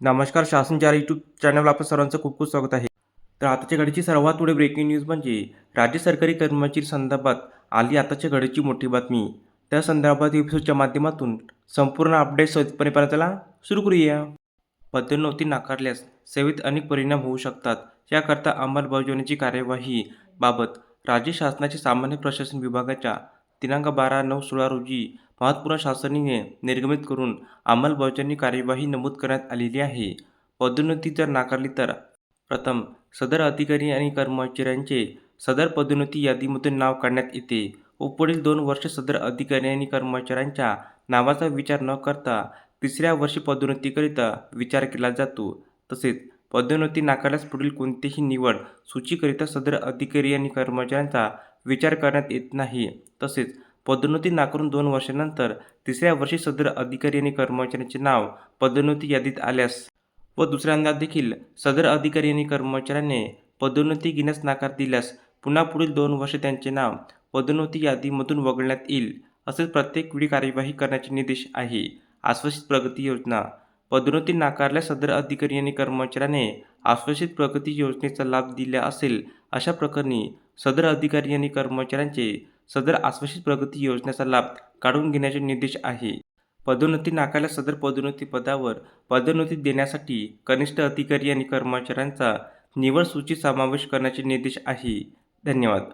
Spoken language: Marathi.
नमस्कार शासन चार यूट्यूब चॅनलवर आपलं सर्वांचं खूप खूप स्वागत आहे. तर आताच्या घडीची सर्वात पुढे ब्रेकिंग न्यूज म्हणजे राज्य सरकारी कर्मचारी संदर्भात आली आताच्या घडीची मोठी बातमी. त्या संदर्भात एपिसोडच्या माध्यमातून संपूर्ण अपडेट सहजपणे पर्यंतला सुरू करूया. पदोन्नती नाकारल्यास सेवेत अनेक परिणाम होऊ शकतात. याकरता अंमलबजावणीची कार्यवाही बाबत राज्य शासनाच्या सामान्य प्रशासन विभागाच्या दिनांक बारा नऊ सोळा रोजी महत्त्वपूर्ण शासनाने निर्गमित करून अंमलबजावणी कार्यवाही नमूद करण्यात आलेली आहे. पदोन्नती जर नाकारली तर? प्रथम सदर अधिकारी आणि कर्मचाऱ्यांचे सदर पदोन्नती यादीमधून नाव काढण्यात येते. व पुढील दोन वर्ष सदर अधिकारी आणि कर्मचाऱ्यांच्या नावाचा विचार न करता तिसऱ्या वर्षी पदोन्नतीकरिता विचार केला जातो. तसेच पदोन्नती नाकारल्यास पुढील कोणतीही निवड सूचीकरिता सदर अधिकारी आणि कर्मचाऱ्यांचा विचार करण्यात येत नाही. तसेच पदोन्नती नाकारून दोन वर्षानंतर तिसऱ्या वर्षी सदर अधिकारी आणि कर्मचाऱ्यांचे नाव पदोन्नती यादीत आल्यास व दुसऱ्यांदा देखील सदर अधिकारी आणि कर्मचाऱ्याने पदोन्नती घेण्यास नकार दिल्यास पुन्हा पुढील दोन वर्ष त्यांचे नाव पदोन्नती यादीमधून वगळण्यात येईल असेच प्रत्येक वेळी कार्यवाही करण्याचे निर्देश आहे. आश्वासित प्रगती योजना. पदोन्नती नाकारल्यास सदर अधिकारी आणि कर्मचाऱ्याने आश्वासित प्रगती योजनेचा लाभ दिला असेल अशा प्रकरणी सदर अधिकारी आणि कर्मचाऱ्यांचे सदर आश्वासित प्रगती योजनेचा लाभ काढून घेण्याचे निर्देश आहे. पदोन्नती नाकारल्यास सदर पदोन्नती पदावर पदोन्नती देण्यासाठी कनिष्ठ अधिकारी आणि कर्मचाऱ्यांचा निवड सूचीत समावेश करण्याचे निर्देश आहे. धन्यवाद.